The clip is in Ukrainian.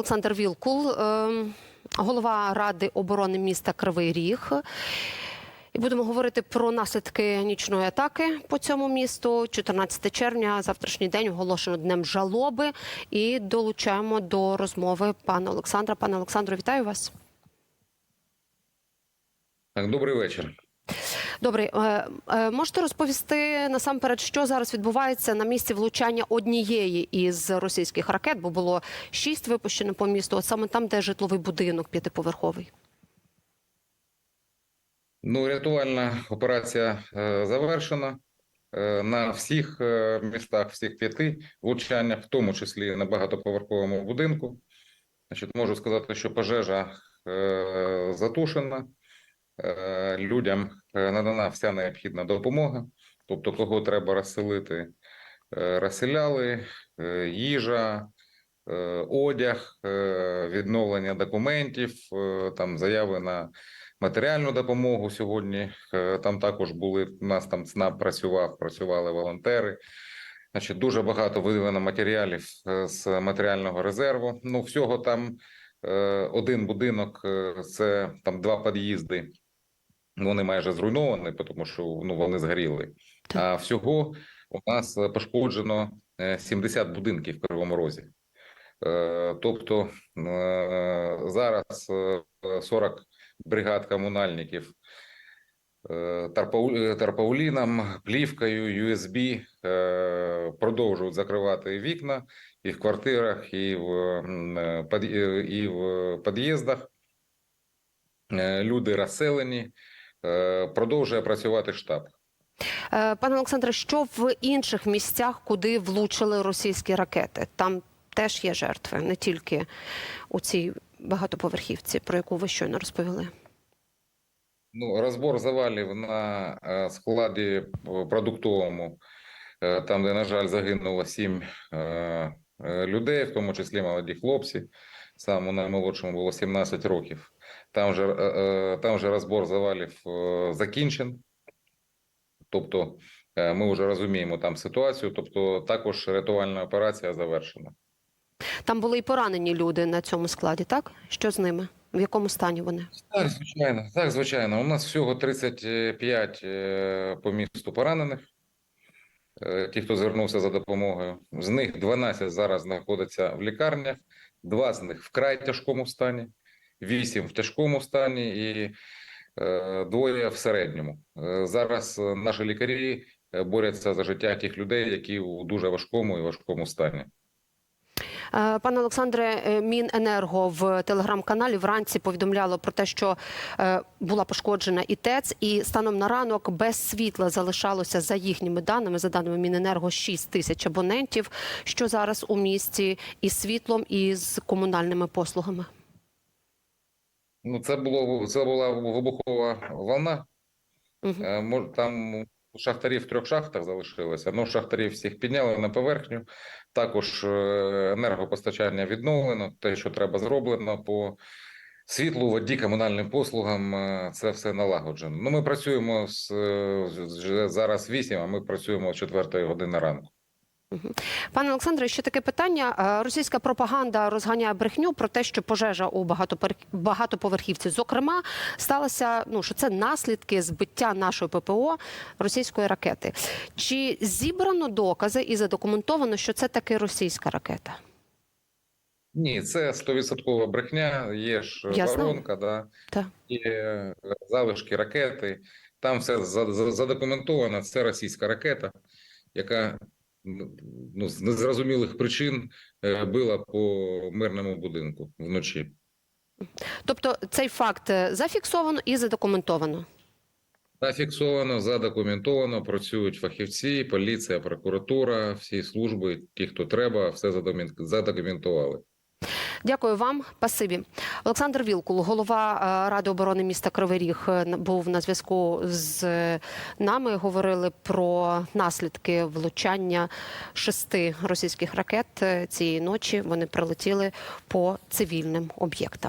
Олександр Вілкул, е, голова ради оборони міста Кривий Ріг. І будемо говорити про наслідки нічної атаки по цьому місту. 14 червня, завтрашній день оголошено днем жалоби. І долучаємо до розмови пана Олександра. Пане Олександро, вітаю вас. Так, добрий вечір. Добре, е, е, можете розповісти насамперед, що зараз відбувається на місці влучання однієї із російських ракет, бо було шість випущено по місту, от саме там, де житловий будинок п'ятиповерховий. Ну, рятувальна операція е, завершена на всіх містах, всіх п'яти влучаннях, в тому числі на багатоповерховому будинку. Значить, можу сказати, що пожежа затушена. Е, людям е, надана вся необхідна допомога. Тобто, кого треба розселити, е, розселяли, їжа, одяг, відновлення документів, там заяви на матеріальну допомогу сьогодні. Там також були у нас там ЦНАП працював, працювали волонтери. Значить, дуже багато виділено матеріалів з матеріального резерву. Ну, всього там один будинок, це там два під'їзди. Вони майже зруйновані, тому що ну вони згоріли. А всього у нас е, пошкоджено е, 70 будинків в Кривому Розі. Е, Тобто е, зараз е, 40 бригад комунальників е, тарпау- е, тарпауліном, плівкою, USB е, продовжують закривати вікна і в квартирах, і в, е, е, і в під'їздах. Е, Люди розселені, Е, продовжує працювати штаб. Е, Пане Олександре, що в інших місцях, куди влучили російські ракети? Там теж є жертви, не тільки у цій багатоповерхівці, про яку ви щойно розповіли. Ну, розбор завалів на е, складі е, продуктовому, е, там, де, на жаль, загинуло сім е, е, людей, в тому числі молоді хлопці. Самому наймолодшому було 17 років. Там же, е, е, там же розбор завалів е, закінчен. Тобто е, ми вже розуміємо там ситуацію. Тобто також рятувальна операція завершена. Там були і поранені люди на цьому складі, так? Що з ними? В якому стані вони? Так, звичайно, так, звичайно. У нас всього 35 е, по місту поранених. Е, Ті, хто звернувся за допомогою. З них 12 зараз знаходяться в лікарнях, два з них вкрай тяжкому стані, вісім в тяжкому стані і е, двоє в середньому. Е, Зараз наші лікарі борються за життя тих людей, які у дуже важкому і важкому стані. Е, Пане Олександре, е, Міненерго в телеграм-каналі вранці повідомляло про те, що е, була пошкоджена і ТЕЦ, і станом на ранок без світла залишалося за їхніми даними, за даними Міненерго, 6 тисяч абонентів. Що зараз у місті із світлом і з комунальними послугами? Ну, це було це була вибухова волна. Е, Там шахтарів в трьох шахтах залишилося. Ну, шахтарів всіх підняли на поверхню. Також е, енергопостачання відновлено. Те, що треба зроблено по світлу, воді, комунальним послугам. е, Це все налагоджено. Ну, ми працюємо з е, зараз 8, а ми працюємо з 4 години ранку. Пане Олександре, ще таке питання. Е, Російська пропаганда розганяє брехню про те, що пожежа у багатоповерхівці, зокрема, сталася. Ну що це наслідки збиття нашої ППО російської ракети. Чи зібрано докази і задокументовано, що це таки російська ракета? Ні, це 100% брехня. Є ж Я воронка, да. Так. є е, залишки ракети. Там все за- за- задокументовано. Це російська ракета, яка ну, з незрозумілих причин е, била по мирному будинку вночі. Тобто цей факт е, зафіксовано і задокументовано. Зафіксовано, задокументовано, працюють фахівці, поліція, прокуратура, всі служби, ті, хто треба, все задокументували. Дякую вам, пасибі. Олександр Вілкул, голова е, Ради оборони міста Кривий Ріг, е, був на зв'язку з е, нами. Говорили про наслідки влучання шести російських ракет цієї ночі. Вони прилетіли по цивільним об'єктам.